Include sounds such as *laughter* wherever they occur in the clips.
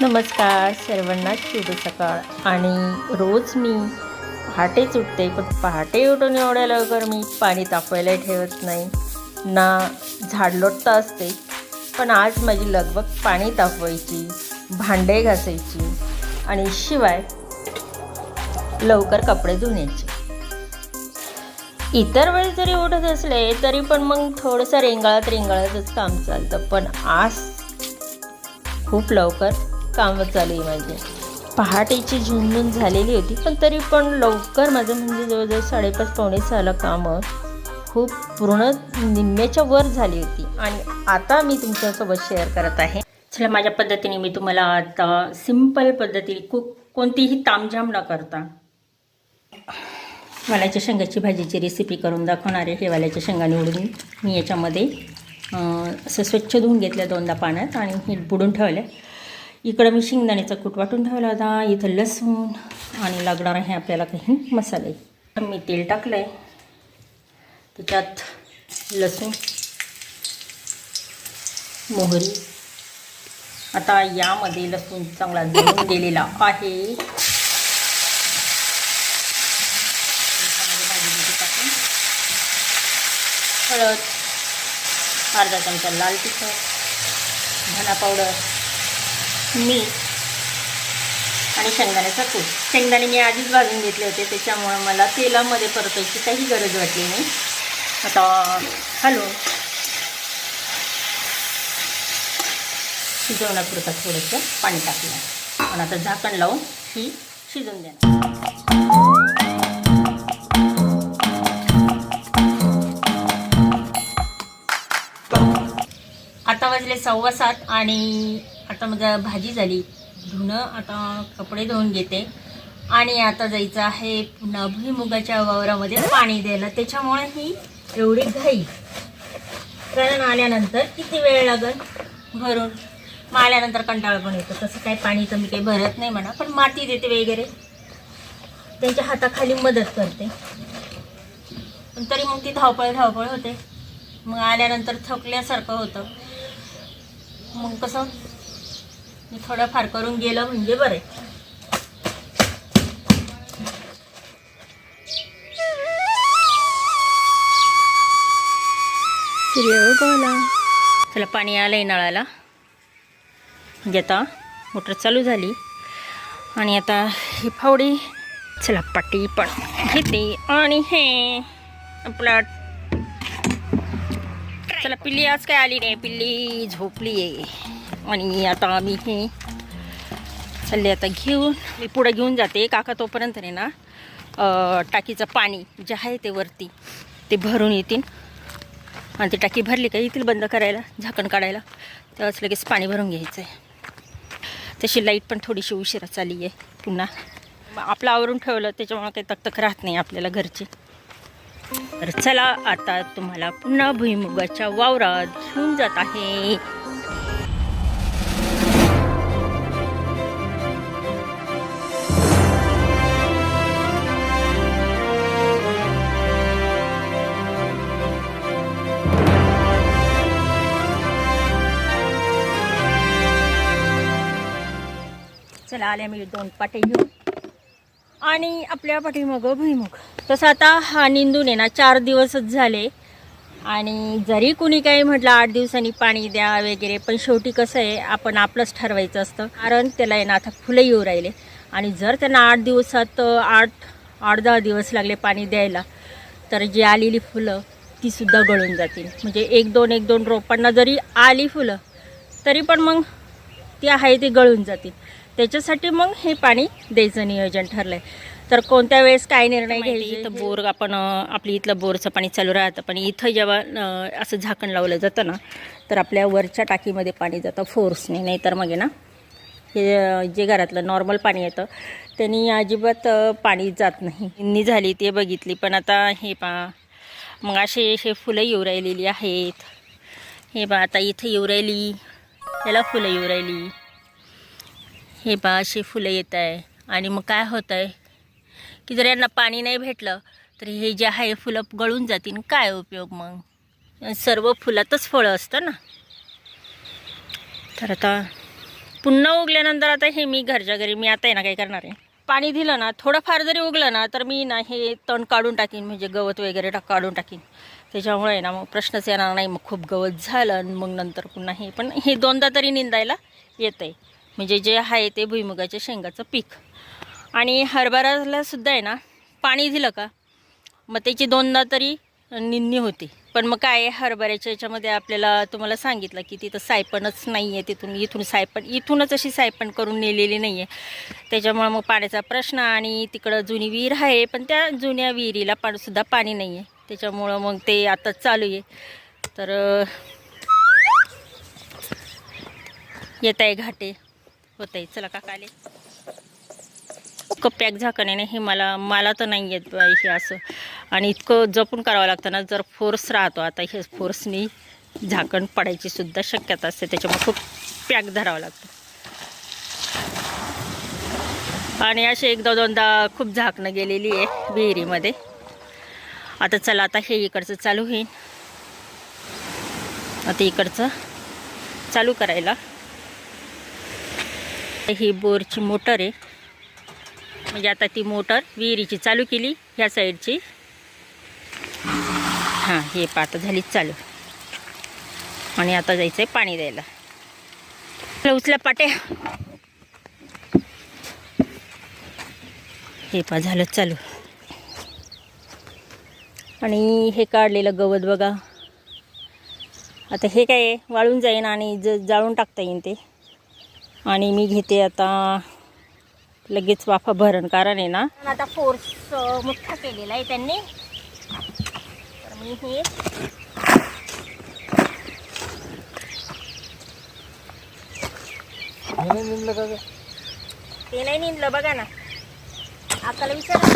नमस्कार सर्वांना शुभ सकाळ. आणि रोज मी पहाटेच उठते पण पहाटे उठून एवढ्या लवकर मी पाणी तापवायला ठेवत नाही. ना झाड लोटता असते पण आज माझी लगबग पाणी तापवायची भांडे घासायची आणि शिवाय लवकर कपडे धुण्याचे. इतर वेळेस जरी उठत असले तरी पण मग थोडंसं रेंगाळत रेंगाळतच काम चालतं. पण आज खूप लवकर कामं चालू आहे माझी. पहाटेची झुंझुन झालेली होती पण तरी पण लवकर माझं म्हणजे जवळजवळ साडेपाच पावणे सहाला कामं खूप पूर्ण निम्म्याच्या वर झाली होती. आणि आता मी तुमच्यासोबत शेअर करत आहे. चला माझ्या पद्धतीने मी तुम्हाला आता सिंपल पद्धतीने कु कोणतीही तामझाम न करता वाल्याच्या शेंगाची भाजीची रेसिपी करून दाखवणार आहे. हे वाल्याच्या शेंगा निवडून मी याच्यामध्ये असं स्वच्छ धुवून घेतलं दोनदा पाण्यात आणि हे बुडून ठेवलं इकडं मी शेंगदाण्याचा कूट वाटून ठेवला होता इथं लसूण आणि लागणार आहे आपल्याला काही मसाले. मी तेल टाकलं आहे त्याच्यात लसूण मोहरी. आता यामध्ये लसूण चांगला धुवून गेलेला आहे. हळद. अर्धा चमचा लाल तिखट धना पावडर मीठ आणि शेंगदाण्याचा कूट. शेंगदाणे मी आधीच भाजून घेतले होते त्याच्यामुळे मला तेलामध्ये परतायची काही गरज वाटली नाही. आता हॅलो. शिजवण्यापुरता थोडंसं पाणी टाकलं. आणि आता झाकण लावून ही शिजवून देणार. वाजले सव्वा सात आणि आता माझा भाजी झाली. धुणं आता कपडे धुवून घेते. आणि आता जायचं आहे पुन्हा भुईमुगाच्या वावरामध्ये पाणी द्यायला. त्याच्यामुळे ही एवढी घाई. कारण आल्यानंतर किती वेळ लागेल भरून. मग आल्यानंतर कंटाळा पण येतो. तसं काही पाणी तर मी काही भरत नाही म्हणा पण माती देते वगैरे. त्यांच्या हाताखाली मदत करते. पण तरी मग ती धावपळ धावपळ होते. मग आल्यानंतर थकल्यासारखं होतं. मग कसं? मी थोडंफार करून गेलं म्हणजे बरं आहे. चला पाणी आलंय नळाला. म्हणजे आता मोटर चालू झाली. आणि आता ही फावडी चला पाटी पण घेते आणि हे आपला चला पिल्ली आज काय आली नाही? पिल्ली झोपली आहे. आणि आता आम्ही हे चालले आता घेऊन. मी पुढं घेऊन जाते. काका तोपर्यंत नाही ना टाकीचं पाणी जे आहे ते वरती ते भरून येतील. आणि ती टाकी भरली का येतील बंद करायला झाकण काढायला. तरच लगेच पाणी भरून घ्यायचं आहे तशी लाइट पण थोडीशी उशिरा चालली आहे. पुन्हा आपलं आवरून ठेवलं त्याच्यामुळं काही तकतक राहत नाही आपल्याला घरची. तर चला आता तुम्हाला पुन्हा भुईमुगाच्या वावरात घेऊन जात आहे. चला आल्या मी दोन पाटे घेऊन. आणि आपल्या पाठीमागं भुईमुग. तसं आता हा निंदून आहे ना चार दिवसच झाले. आणि जरी कुणी काही म्हटलं आठ दिवसांनी पाणी द्या वगैरे पण शेवटी कसं आहे आपण आपलंच ठरवायचं असतं. कारण त्याला आहे ना आता फुलं येऊ राहिले. आणि जर त्यांना आठ दिवसात आठ आठ दहा दिवस लागले पाणी द्यायला तर जी आलेली फुलं तीसुद्धा गळून जातील. म्हणजे एक दोन एक दोन रोपांना जरी आली फुलं तरी पण मग ती आहे ती गळून जातील. त्याच्यासाठी मग हे पाणी द्यायचं नियोजन ठरलंय. तर कोणत्या वेळेस काय निर्णय घ्यायचे इथं बोर आपण आपली इथलं बोरचं पाणी चालू राहतं पण इथं जेव्हा असं झाकण लावलं जातं ना तर आपल्या वरच्या टाकीमध्ये पाणी जातं फोर्सने नाही तर मग आहे ना हे जे घरातलं नॉर्मल पाणी येतं त्यांनी अजिबात पाणी जात नाही. निंदी झाली ते बघितली पण आता हे पा मग असे हे फुलं येऊ राहिलेली आहेत. हे बा आता इथं येऊ राहिली त्याला फुलं येऊ राहिली. हे बा अशी फुलं येत आहे. आणि मग काय होतं आहे? की जर यांना पाणी नाही भेटलं तर हे जे आहे फुलं गळून जातील. काय उपयोग मग? सर्व फुलातच फळं असतं ना? तर आता पुन्हा उगल्यानंतर आता हे मी घरच्या घरी मी आता आहे ना काय करणार आहे? पाणी दिलं ना थोडंफार जरी उगलं ना तर मी ना हे तण काढून टाकीन. म्हणजे गवत वगैरे टाक काढून टाकीन. त्याच्यामुळे ना मग प्रश्नच येणार नाही. मग खूप गवत झालं आणि मग नंतर पुन्हा हे पण हे दोनदा तरी निंदायला येतं आहे म्हणजे जे आहे ते भुईमुगाच्या शेंगाचं पीक. आणि हरभऱ्याला सुद्धा आहे ना पाणी दिलं का मग त्याची दोनदा तरी निंदणी होती. पण मग काय आहे, हरभऱ्याच्या याच्यामध्ये आपल्याला तुम्हाला सांगितलं की तिथं सायपणच नाही आहे तिथून इथून सायपण इथूनच अशी सायपण करून नेलेली नाही आहे त्याच्यामुळं मग पाण्याचा प्रश्न आणि तिकडं जुनी विहीर आहे पण त्या जुन्या विहिरीला पाणीसुद्धा पाणी नाही आहे त्याच्यामुळं मग ते आता चालू आहे. तर येत आहे घाटे. होत आहे चला काका आले. इतकं पॅक झाकण्याने हे मला मला तर नाही येत बाई हे असं. आणि इतकं जपून करावं लागतं ना जर फोर्स राहतो आता हे फोर्सनी झाकण पडायची सुद्धा शक्यता असते. त्याच्यामुळे खूप पॅक धरावं लागतं. आणि असे एकदा दोनदा खूप झाकणं गेलेली आहे विहिरीमध्ये. आता चला आता हे इकडचं चालू होईल. आता इकडचं चालू करायला. ही बोरची मोटर आहे. म्हणजे आता ती मोटर विहिरीची चालू केली ह्या साईडची. हां हे पात झाली चालू. आणि आता जायचं आहे पाणी द्यायला. उचल्या उचला पाट्या. हे पा झालं चालू. आणि हे काढलेलं गवत बघा. आता हे काय वाळून जाईन आणि ज जाळून टाकता येईन ते. आणि मी घेते आता लगेच वाफा भरण कारण आहे ना. आता फोर्स मोठा केलेला आहे त्यांनी. तर मी हे ते नाही निंदलं बघा ना. आकाला विचारा.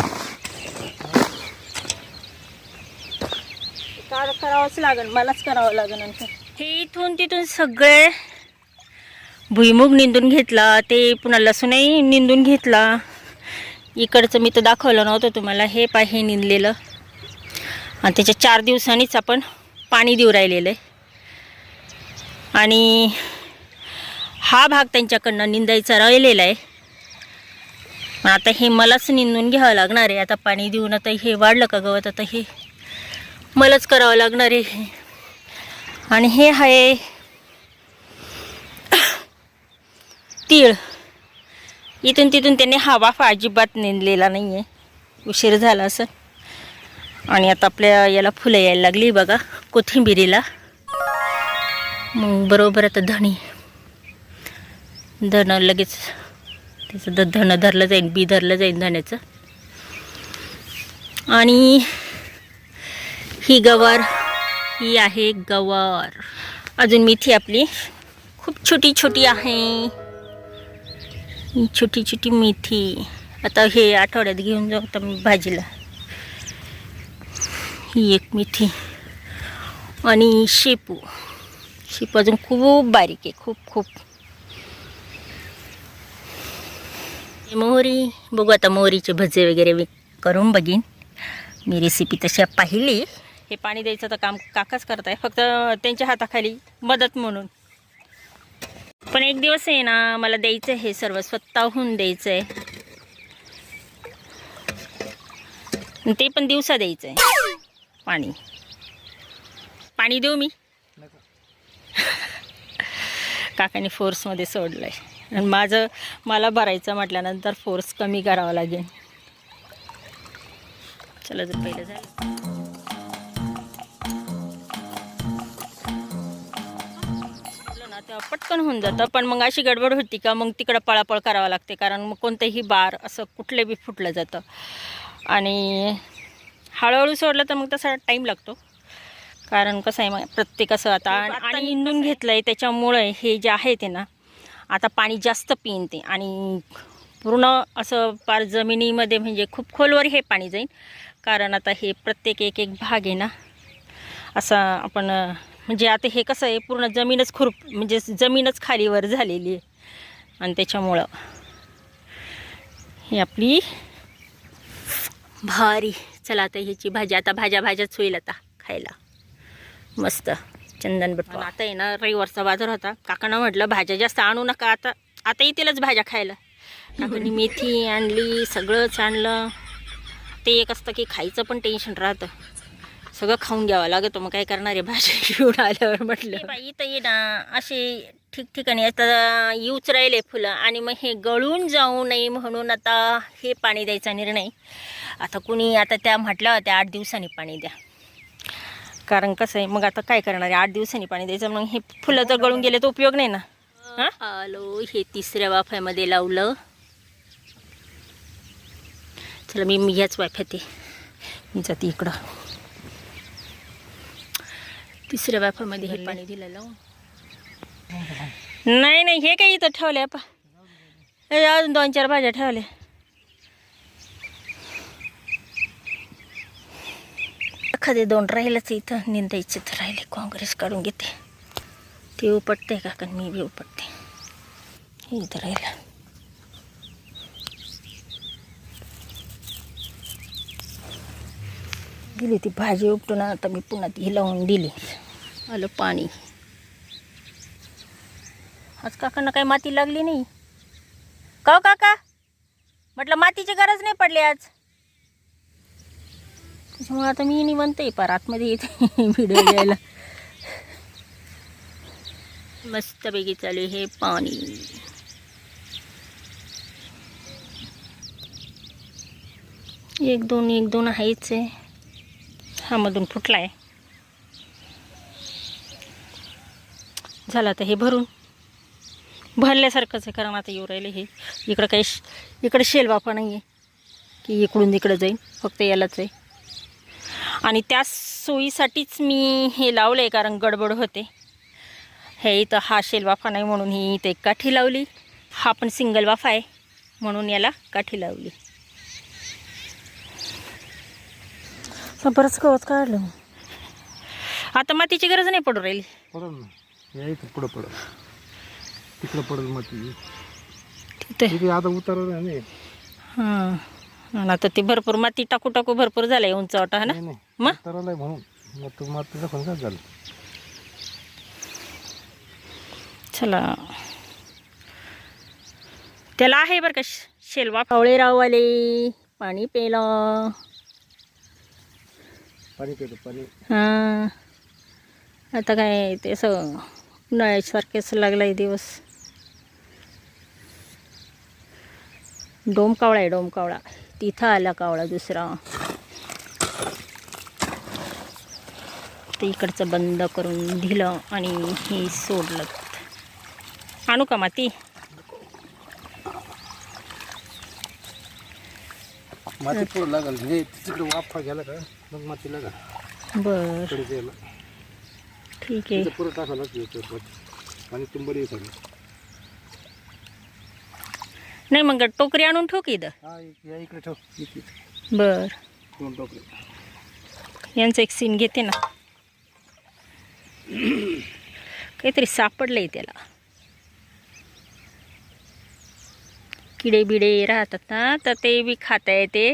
कार करावंच लागेल मलाच करावं लागेल नंतर. हे इथून तिथून सगळे भुईमुग निंदून घेतला ते पुन्हा लसूणही निंदून घेतला. इकडचं मी तर दाखवलं नव्हतं तुम्हाला हे पा हे निंदलेलं. आणि त्याच्या चार दिवसांनीच आपण पाणी देऊ राहिलेलं आहे. आणि हा भाग त्यांच्याकडनं निंदायचा राहिलेला आहे. पण आता हे मलाच निंदून घ्यावं लागणार आहे. आता पाणी देऊन आता हे वाढलं का गवत? आता हे मलाच करावं लागणार आहे आणि हे आहे तीळ. इथून तिथून त्यांनी हा वाफा अजिबात नेलेला नाही आहे उशीर झाला असं आणि आता आपल्या याला फुलं यायला लागली बघा कोथिंबिरीला. मग बरोबर आता धणी. धणं लगेच त्याचं द धणं धरलं जाईल बी धरलं जाईल धण्याचं. आणि ही गवार ही आहे गवार. अजून मेथी आपली खूप छोटी छोटी आहे. छोटी छोटी मेथी. आता हे आठवड्यात घेऊन जाऊ आता मी भाजीला. ही एक मेथी आणि शेपू. शेपू अजून खूप बारीक आहे खूप खूप. मोहरी बघू आता मोहरीचे भजे वगैरे मी करून बघीन. मी रेसिपी तशी पाहिली. हे पाणी द्यायचं तर काम काकाच करत आहे फक्त त्यांच्या हाताखाली मदत म्हणून. पण एक दिवस आहे ना मला द्यायचं आहे हे सर्व स्वतःहून द्यायचं आहे ते पण दिवसा द्यायचं आहे पाणी. पाणी देऊ मी? *laughs* काकाने फोर्समध्ये सोडलं आहे आणि माझं मला भरायचं म्हटल्यानंतर फोर्स कमी करावा लागेल. चला जर पहिलं झालं पटकन होऊन जातं. पण मग अशी गडबड होती का मग तिकडं पळापळ करावं लागते. कारण मग कोणतंही बार असं कुठले बी फुटलं जातं. आणि हळूहळू सोडलं तर मग तसा टाईम लागतो. कारण कसं आहे मग प्रत्येक असं आता आणि इंदून घेतलं आहे? त्याच्यामुळे हे जे आहे ते ना आता पाणी जास्त पिन ते आणि पूर्ण असं पार जमिनीमध्ये म्हणजे खूप खोलवर हे पाणी जाईल कारण आता हे प्रत्येक एक एक भाग आहे ना असं आपण म्हणजे आता हे कसं आहे पूर्ण जमीनच खुरप म्हणजे जमीनच खालीवर झालेली आहे. आणि त्याच्यामुळं ही आपली भारी. चला आता ह्याची भाजी आता भाज्या भाज्याच होईल आता खायला. मस्त. चंदन बट आता आहे ना रविवारचा बाजार होता. काकांना म्हटलं भाज्या जास्त आणू नका आता आता येतीलच भाज्या खायला. काकांनी मेथी आणली सगळंच आणलं. ते एक असतं की खायचं पण टेन्शन राहतं. सगळं खाऊन घ्यावं लागतं मग काय करणार आहे? भाजी *laughs* घेऊन आल्यावर म्हटलं. बाई इथं ये ना असे ठिकठिकाणी आता येऊच राहिले फुलं आणि मग हे गळून जाऊ नये म्हणून आता हे पाणी द्यायचा निर्णय. आता कुणी आता त्या म्हटल्या होत्या आठ दिवसांनी पाणी द्या. कारण कसं आहे मग आता काय करणार आहे? आठ दिवसांनी पाणी द्यायचं मग हे फुलं जर गळून गेले तर उपयोग नाही ना? आलो हे तिसऱ्या वाफ्यामध्ये लावलं. चला मी मी ह्याच वाफ्यात आहे. मी जाते इकडं. तिसऱ्या वाफ्यामध्ये हे पाणी दिलं लावून *laughs* नाही नाही हे काही इथं ठेवले पा. हे अजून दोन चार भाज्या ठेवल्या. एखादे दोन राहिलंच इथं निंदायचे तर राहिले काँग्रेस काढून घेते. ते उपटते का कारण मी बी उपटते? हे इथं राहिलं. दिली ती भाजी उपटून आता मी पुन्हा ती लावून दिली. आलं पाणी. आज काकांना काही माती लागली नाही. का हो काका? म्हटलं मातीची गरज नाही पडली आज. त्याच्यामुळे आता मी निवंत आहे पार आतमध्ये येते *laughs* व्हिडिओ घ्यायला. मस्तपैकी चालू हे पाणी. एक दोन एक दोन आहेच आहे. हा मधून फुटला आहे झालं आता हे भरून. भरल्यासारखंच आहे कारण आता येऊ राहिले हे. इकडं काही इकडं शेल बापा नाही आहे की इकडून इकडं जाईल फक्त यालाच आहे. आणि त्या सोयीसाठीच मी हे लावलं आहे कारण गडबड होते. हे इथं हा शेल वाफा नाही म्हणून ही इथं एक काठी लावली. हा पण सिंगल वाफा आहे म्हणून याला काठी लावली. बरंच गवत काढलं आता मातीची गरज नाही पडू राहिली. या इथं पुढं पडल तिकडं पडल मग ती तिथे? तिथे आता उतरलं नाही. हां. आणि आता ते भरपूर माती टाकू टाकू भरपूर झालंय उंचवटा है ना? नाही नाही. मग? उतरलं आहे म्हणून. मग तू पण काय झालं. चला. त्याला आहे बरं का श- शेलवा. कावळे राववाले पाणी प्यायला. पाणी पाणी. हां. आता काय ते असं उन्हाळ्यासारखेच लागलाय दिवस. डोम कावळा आहे डोम कावळा तिथं आला कावळा दुसरा. ते इकडचं बंद करून दिलं आणि हे सोडलं. आणू का माती? माती पुढं लागल. हे तिकडे वाफा गेला का? मग माती लागा बर. ठीक आहे. पुरं नाही मग टोकरी आणून ठेवू की इथं? हा इक- या इकडे ठेव. इकडे बर. दोन टोकरे. यांचं एक सीन घेते ना. काहीतरी सापडलंय त्याला. किडे बिडे राहतात ना तर ते बी खाता येते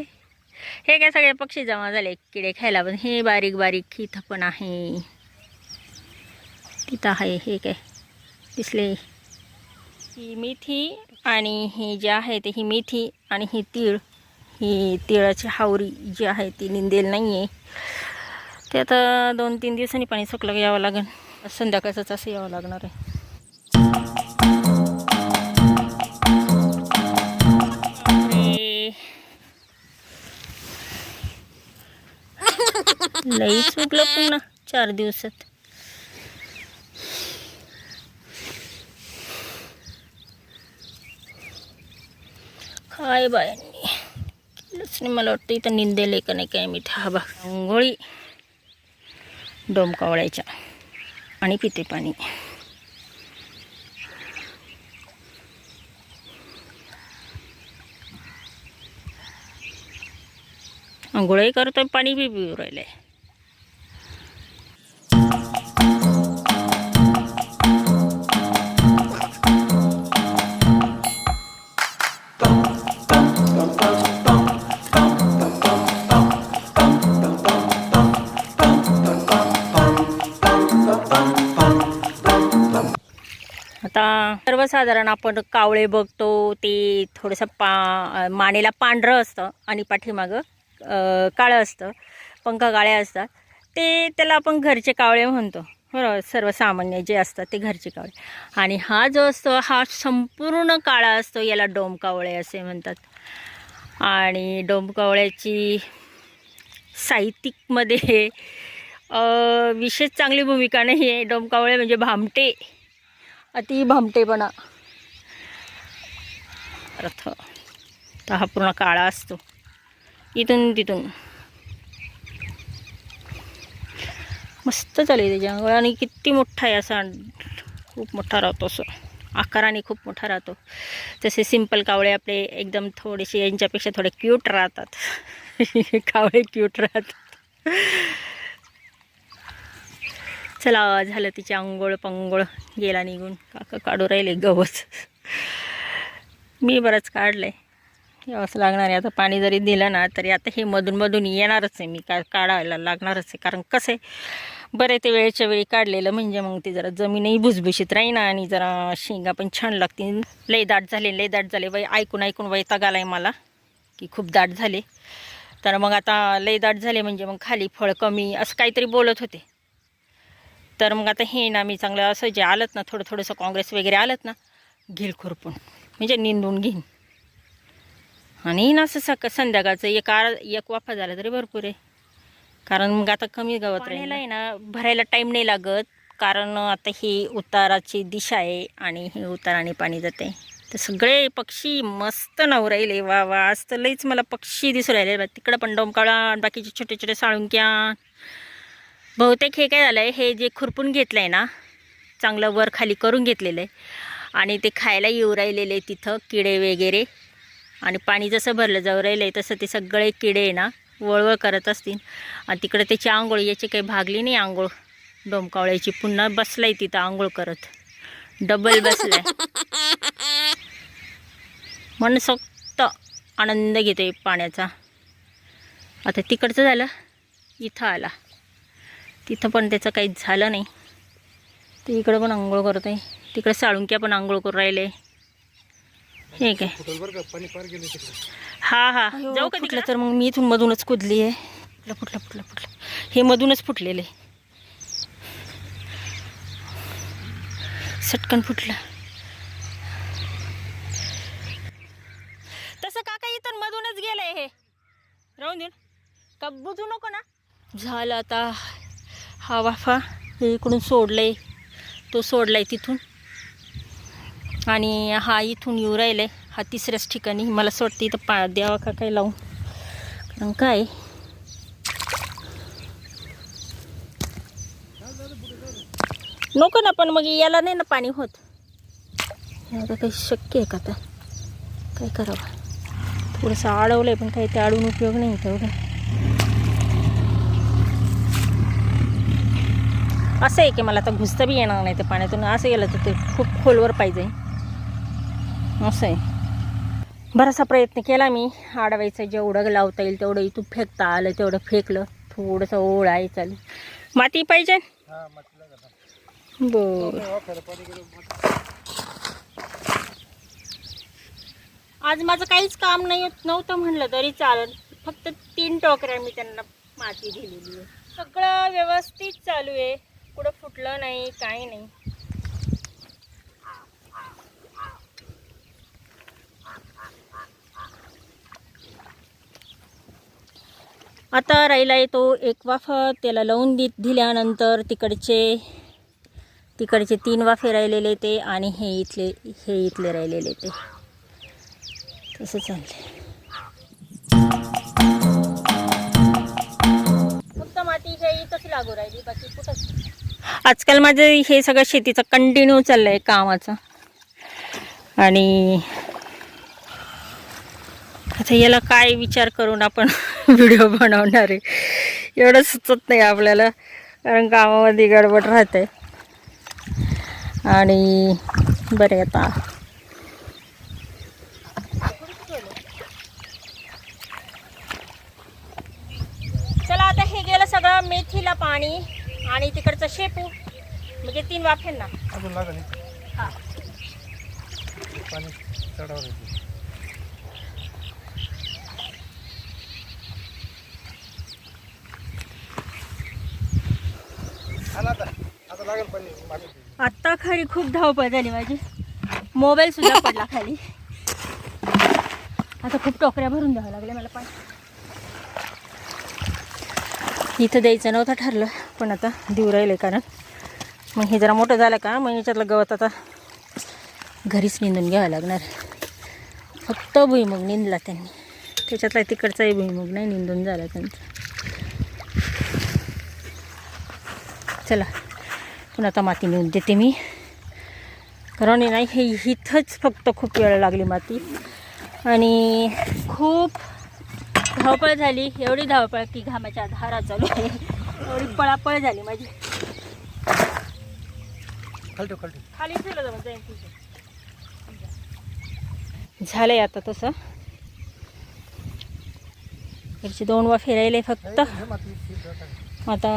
हे काय सगळे पक्षी जमा झाले किडे खायला पण हे बारीक बारीक इथं पण आहे. तिथं आहे हे काय दिसले? ही मेथी आणि हे जे आहे ते ही मेथी आणि ही तीळ. ही तिळाची हावरी जी आहे ती निंदेल नाही आहे ते आता दोन तीन दिवसांनी पाणी सुकलं यावं लागेल. संध्याकाळचंच असं यावं लागणार आहे. लई सुकलं पुन्हा चार दिवसात. काय बायांनी केलंच नाही मला वाटतं इथं निंदेले का नाही काय मी हा बघ. अंघोळी डोमकावळ्याच्या आणि पिते पाणी. आंघोळही करतोय पाणी बी पिऊ राहिलंय. साधारण आपण कावळे बघतो ते थोडंसं पा मानेला पांढरं असतं आणि पाठीमागं काळं असतं पंख काळे असतात. ते त्याला आपण घरचे कावळे म्हणतो. बरोबर? सर्वसामान्य जे असतात ते घरचे कावळे. आणि हा जो असतो हा संपूर्ण काळा असतो याला डोमकावळे असे म्हणतात. आणि डोमकावळ्याची साहित्यिकमध्ये विशेष चांगली भूमिका नाही आहे. डोमकावळे म्हणजे भामटे. अति भामटेपणा. अर्थ तर हा पूर्ण काळा असतो. इथून तिथून. मस्त चालेल त्याच्या आणि किती मोठा आहे असा. खूप मोठा राहतो असं. आकाराने खूप मोठा राहतो. तसे सिंपल कावळे आपले एकदम थोडेसे यांच्यापेक्षा थोडे क्यूट राहतात. *laughs* कावळे क्यूट राहतात. चला झालं तिची आंघोळ पंगोळ गेला निघून. काका काढू राहिले गवत. मी बरंच काढलं आहे यावंच लागणार आहे. आता पाणी जरी दिलं ना तरी आता हे मधून मधून येणारच आहे. मी का काढायला लागणारच आहे. कारण कसं आहे बरं ते वेळच्या वेळी काढलेलं म्हणजे मग ते जरा जमीनही भुसभुशीत राही ना आणि जरा शेंगा पण छान लागतील. लई दाट झाले लई दाट झाले. वय ऐकून ऐकून वैताग आला आहे मला की खूप दाट झाले. तर मग आता लई दाट झाले म्हणजे मग खाली फळ कमी असं काहीतरी बोलत होते. तर मग आता हे ना मी चांगलं असं जे आलत ना थोडं थोडंसं काँग्रेस वगैरे आलत ना घेईल खुरपून. म्हणजे निंदून घेईन. आणि ना असं सक संध्याकाळचं एक आर एक वाफा झाला तरी भरपूर आहे. कारण मग आता कमी गवत राहिलं आहे ना भरायला टाईम नाही लागत. कारण आता ही उताराची दिशा आहे आणि हे उताराने पाणी जाते तर सगळे पक्षी मस्त नाव राहिले वा वा आज तर लईच मला पक्षी दिसू राहिले. बा तिकडं पण डोमकाळा बाकीचे छोटे छोटे साळुंक्या. बहुतेक हे काय झालं आहे हे जे खुरपून घेतलं आहे ना चांगलं वर खाली करून घेतलेलं आहे आणि ते खायला येऊ राहिलेले तिथं किडे वगैरे. आणि पाणी जसं भरलं जाऊ राहिलं आहे तसं ते सगळे किडे आहे ना वळवळ करत असतील. आणि तिकडे त्याची आंघोळ याची काही भागली नाही आंघोळ. डोमकावळ्याची पुन्हा बसलाय तिथं आंघोळ करत. डबल बसलाय. मनसोक्त आनंद घेतोय पाण्याचा. आता तिकडचं झालं इथं आला. तिथं पण त्याचं काहीच झालं नाही. ते इकडं पण आंघोळ करत आहे तिकडे साळुंक्या पण आंघोळ करून राहिले. हे काय? का हा. हा जाऊ का तिकडे? तर मग मी इथून मधूनच कुदली आहे. फुटलं फुटलं फुटलं फुटलं. हे मधूनच फुटलेले. सटकन फुटलं. तसं काका इथून मधूनच गेलंय हे. राहून देऊन का बुजू नको ना? झालं आता. हा वाफा हे इकडून सोडलंय. तो सोडला आहे तिथून. आणि हा इथून येऊ राहिलाय. हा तिसऱ्याच ठिकाणी. मला असं वाटतं इथं पा द्यावा का काय लावून? कारण काय? नको ना पण मग याला नाही ना पाणी होत. आता काही शक्य आहे का आता? काय करावं? थोडंसं अडवलं आहे पण काही ते अडवून उपयोग नाही तेवढं असं आहे की मला आता घुसता बी येणार नाही ते पाण्यातून. असं गेलं तर ते खूप खोलवर पाहिजे. असं आहे. बराचसा प्रयत्न केला मी. आडवायचं जेवढं लावता येईल तेवढं इथून फेकता आलं तेवढं फेकलं. थोडंसं ओळ आहे चालेल माती पाहिजे? बर. आज माझं काहीच काम नाही होत नव्हतं म्हणलं तरी चालेल. फक्त तीन टोकऱ्या मी त्यांना माती दिलेली आहे. सगळं व्यवस्थित चालू आहे. कुठं फुटलं नाही काही नाही. आता राहिला आहे तो एक वाफा त्याला लावून दि दिल्यानंतर तिकडचे तिकडचे तीन वाफे राहिलेले ते आणि हे इथले हे इथले राहिलेले ते. तसं चालले फक्त माती हे इथंच लागू राहिली बाकी कुठंच. आजकाल माझं हे सगळं शेतीचं कंटिन्यू चाललं आहे कामाचं. आणि आता याला काय विचार करून आपण *laughs* व्हिडिओ बनवणार आहे? एवढं सुचत नाही आपल्याला कारण कामामध्ये गडबड राहते. आणि बरे आता. चला आता हे गेलं सगळं मेथीला पाणी. आणि तिकडचं शेपू म्हणजे तीन वाफेंना. अजून लागल हा. पाणी चढावर येते. आला आता. आता लागेल पाणी मागे. आत्ता खरी खूप धावपळ झाली माझी. मोबाईल सुद्धा पडला खाली. आता खूप टोकऱ्या भरून द्यावं लागले मला पाणी. इथं द्यायचं नव्हतं ठरलं. पण आता देऊ राहिले कारण. मग हे जरा मोठं झालं का मग याच्यातलं गवत आता घरीच निंदून घ्यावं लागणार. फक्त भुईमुग निंदला त्यांनी. त्याच्यातला तिकडचाही भुईमुग नाही निंदून झाला त्यांचा. चला पण आता माती नेऊन देते मी. कारण नाही हे इथंच फक्त खूप वेळ लागली माती. आणि खूप धावपळ झाली. एवढी धावपळ की घामाच्या धारा चालू आहे. एवढी पळापळ झाली माझी. खालतो खालतो खाली ठेवलं जाऊन जाईन तिथे झालंय आता तसं. इकडचे दोन वा फिरायले फक्त. आता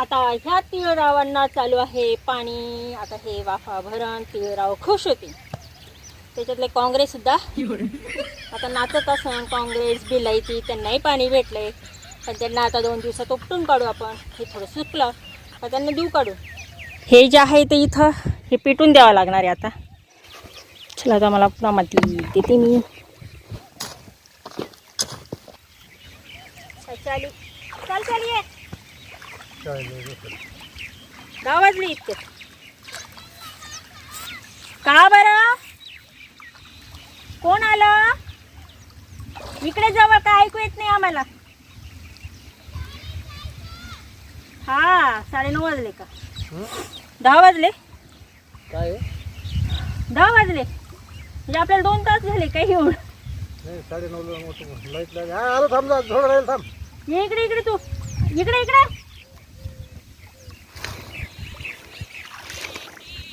आता ह्या तिळरावांना चालू आहे पाणी. आता हे वाफा भरण तिळराव खुश होते. त्याच्यातले काँग्रेस सुद्धा. आता नाचत असं काँग्रेस बिलायती त्यांनाही पाणी भेटलंय. पण त्यांना आता दोन दिवसात उपटून काढू आपण. हे थोडं सुकलं तर त्यांना देऊ काढू. हे जे आहे ते इथं हे पिटून द्यावं लागणार आहे आता. चला आता मला पुन्हा माती देते मी चाली चाल चाल ये चालेल, येतो. दहा वाजले इतके. का बरं? कोण आलं? इकडे जवळ काय ऐकू येत नाही आम्हाला. हा साडेनऊ वाजले का? हं? दहा वाजले? काय आहे? दहा वाजले. म्हणजे आपल्याला दोन तास झाले काही येऊन साडे मोठं लाइट लागेल. हा इकडे इकडे तू. इकडे इकडे.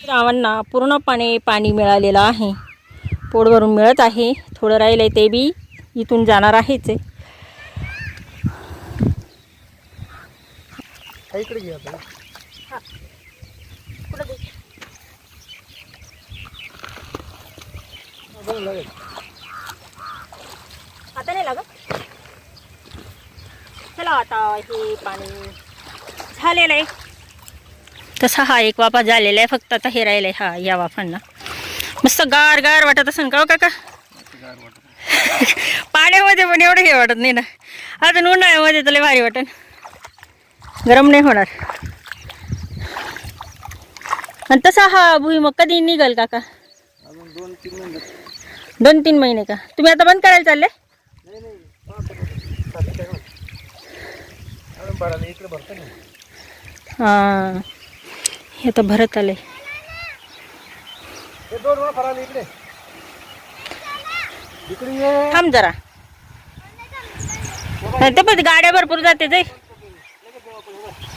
रावांना पूर्णपणे पाणी मिळालेलं आहे. पोट भरून मिळत आहे. थोडं राहिलं आहे ते बी इथून जाणार आहेच. आहे आता नाही लागत? चला आता हे पाणी झालेलं आहे. तसा हा एक वाफा झालेला आहे फक्त आता हे राहिलं आहे हा या वाफांना. मस्त गार गार वाटत असेल का हो काका. *laughs* पाण्यामध्ये पण एवढं हे वाटत नाही ना. अजून उन्हाळ्यामध्ये तर लय भारी वाटन गरम नाही होणार. आणि तसा हा भुईमग कधी निघल काका? दोन तीन मिनिट दोन तीन महिने का? तुम्ही आता बंद करायला चालले? हां. हे तर भरत आले. थांब जरा. नाही ते पण गाड्या भरपूर जाते ते.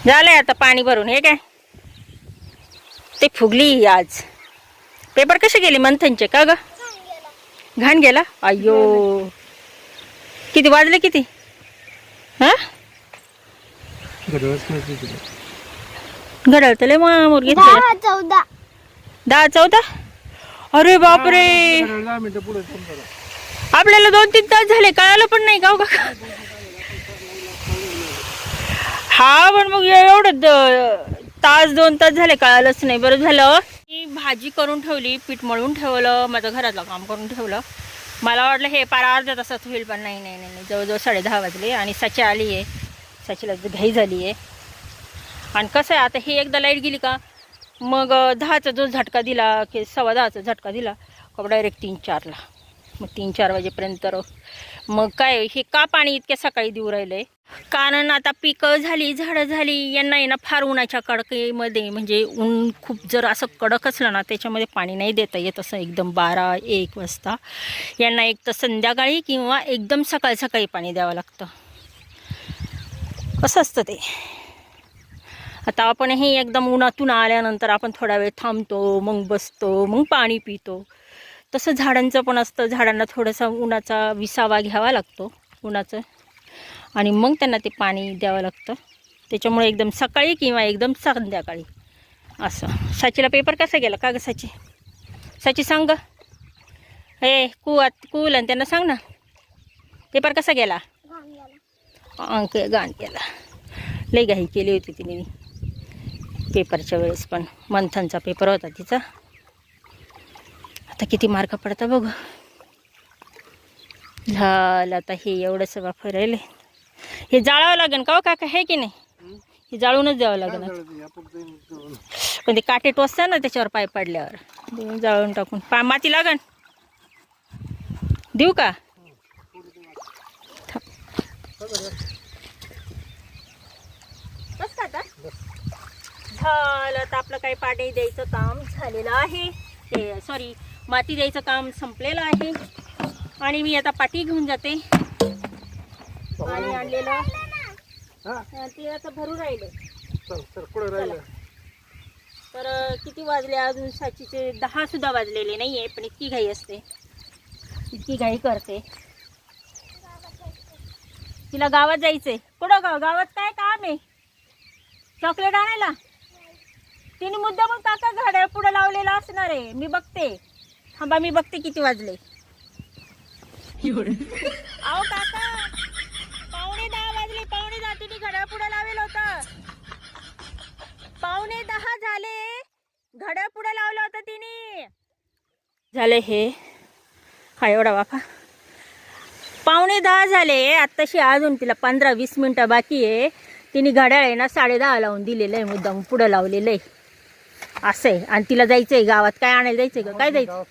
झालंय आता पाणी भरून. हे काय? ते फुगली आज. पेपर कसे गेले मंथनचे का ग? घाण गेला? अय्यो. किती वाजले किती? हा? लय मामूर घेतलं दहा चौदा. दहा चौदा? अरे बापरे. आपल्याला दोन तीन तास झाले कळालं पण नाही का हो काका? हा पण मग एवढं द- तास दोन तास झाले कळालंच नाही. बरं झालं. मी भाजी करून ठेवली पीठ मळून ठेवलं माझं घरातलं काम करून ठेवलं. मला वाटलं हे पार अर्ध्या तासात होईल पण नाही नाही नाही नाही. जवळजवळ साडे दहा वाजले आणि सची आली आहे सचीला घाई झाली आहे आणि कसं आहे आता हे एकदा लाइट गेली का मग दहाचा जो झटका दिला की सव्वा दहाचा झटका दिला का डायरेक्ट तीन चारला. मग तीन चार वाजेपर्यंत मग काय हे का पाणी इतक्या सकाळी देऊ राहिलंय? कारण आता पिकं झाली झाडं झाली यांना आहे ना फार उन्हाच्या कडकेमध्ये म्हणजे ऊन खूप जर असं कडक असलं ना त्याच्यामध्ये पाणी नाही देता येत असं एकदम बारा एक वाजता. यांना एक तर संध्याकाळी किंवा एकदम सकाळी सकाळी पाणी द्यावं लागतं. कसं असतं ते? आता आपणही एकदम उन्हातून आल्यानंतर आपण थोडा वेळ थांबतो मग बसतो मग पाणी पितो. तसं झाडांचं पण असतं. झाडांना थोडासा उन्हाचा विसावा घ्यावा लागतो उन्हाचं. आणि मग त्यांना ते पाणी द्यावं लागतं. त्याच्यामुळे एकदम सकाळी किंवा एकदम संध्याकाळी. असं. साचीला पेपर कसा गेला? का ग साची? साची सांग ग. हे कू आत कूल आणि त्यांना सांग ना. पेपर कसा गेला? अंक गाण केला लई घाई केली होती तिने पेपरच्या वेळेस पण. मंथनचा पेपर होता तिचा. आता किती मार्क पडता बघू. झालं आता हे एवढंसं वापर राहिले हे जाळावं लागेल का हो काका? हे की नाही? हे जाळूनच द्यावं लागेल. पण ते काटे टोचतात ना त्याच्यावर पाय पडल्यावर. जाळून टाकून. पा माती लागन. देऊ का? बस का आता? झालं तर आपलं काही पाणी द्यायचं काम झालेलं आहे. ते सॉरी माती द्यायचं काम संपलेलं आहे. आणि मी आता पाटी घेऊन जाते. पाणी आणलेलं. हा. ते आता भरू राहिलं. तर किती वाजले अजून? साचीचे दहा सुद्धा वाजलेले नाही आहे पण इतकी घाई असते. इतकी घाई करते. तिला गावात जायचंय. कुठं गाव गावात काय काम आहे? चॉकलेट आणायला? तिने मुद्दा मग काका घड्याळ पुढे लावलेला असणार आहे. मी बघते. थांबा मी बघते किती वाजले. अहो काका पावणे दहा वाजले. पावणे दहा तिने घड्याळ पुढे लावेल होता. पावणे दहा झाले. घड्याळ पुढे लावलं होतं तिने. झाले हे. हा एवढा बापा पावणे दहा झाले. आत्ताशी अजून तिला पंधरा वीस मिनटं बाकी आहे. तिने घड्याळ आहे ना साडे दहा लावून दिलेलं आहे. मुद्दाम पुढं लावलेलं आहे. असं आहे आणि तिला जायचं आहे गावात. काय आणायला जायचं का? काय जायचं?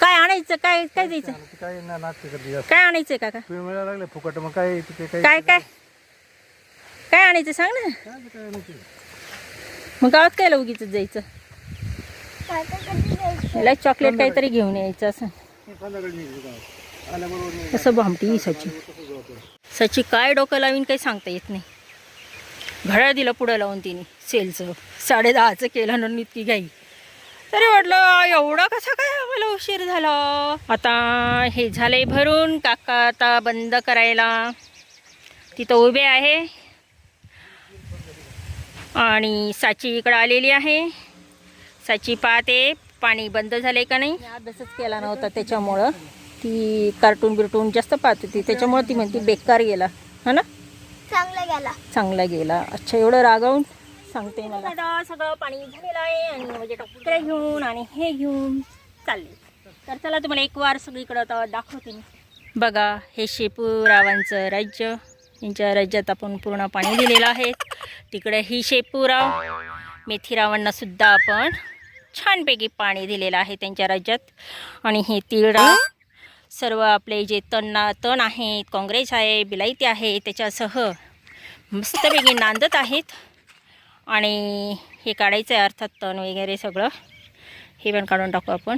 काय आणायचं? काय काय जायचं? काय ना नाटके करते जास्त काय आणायचंय काका? तुम्ही मिळायला लागले फुकट मग काय तिथे काय? काय काय काय आणायचं सांग ना. काय ते काय मग गावात काय उगीच जायचं? याला चॉकलेट काहीतरी घेऊन यायचं असं. संध्याकाळी निघू गावात. आल्याबरोबर निघू. कसं भामटी सची. तसं जाऊ आपण. सची काय डोकं लावीन काही सांगता येत नाही. घड्याळ दिलं पुढं लावून तिने. सेलचं. साडे दहाचं केलं म्हणून इतकी घाई तरी म्हटलं एवढा कसा काय आम्हाला उशीर झाला? आता हे झालंय भरून काका आता बंद करायला. तिथं उभे आहे. आणि साची इकडं आलेली आहे. साची पाहते पाणी बंद झाले का नाही? अभ्यासच केला नव्हता त्याच्यामुळं. ती कार्टून बिरटून जास्त पाहत होती. त्याच्यामुळं ती म्हणते बेकार गेला. हा ना? चांगला गेला. चांगला गेला. अच्छा एवढं रागावून सांगते मला. आता सगळं पाणी झालेलं आहे आणि म्हणजे टोकरे घेऊन आणि हे घेऊन चालले. तर चला तुम्हाला एक वार सगळीकडं आता दाखवते मी. बघा हे शेपूरावांचं राज्य. यांच्या राज्यात आपण पूर्ण पाणी दिलेलं आहे. तिकडे ही शेपूराव मेथीरावांना सुद्धा आपण छानपैकी पाणी दिलेलं आहे त्यांच्या राज्यात. आणि हे तिळराव सर्व आपले जे तणना तण आहेत काँग्रेस आहे बिलायती आहे त्याच्यासह मस्तपैकी नांदत आहेत. आणि हे काढायचं आहे अर्थात तण वगैरे सगळं. हे पण काढून टाकू आपण.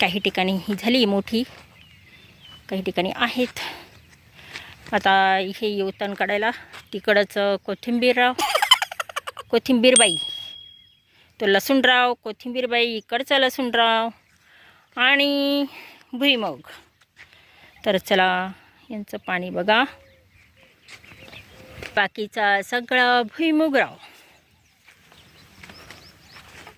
काही ठिकाणी ही झाली मोठी. काही ठिकाणी आहेत. आता इथे येऊ तण काढायला. तिकडंच कोथिंबीरराव कोथिंबीरबाई. तो लसूणराव कोथिंबीरबाई इकडचा लसूणराव. आणि भुईमग. तर चला यांचं पाणी बघा. बाकीचा सगळा भुईमुगराव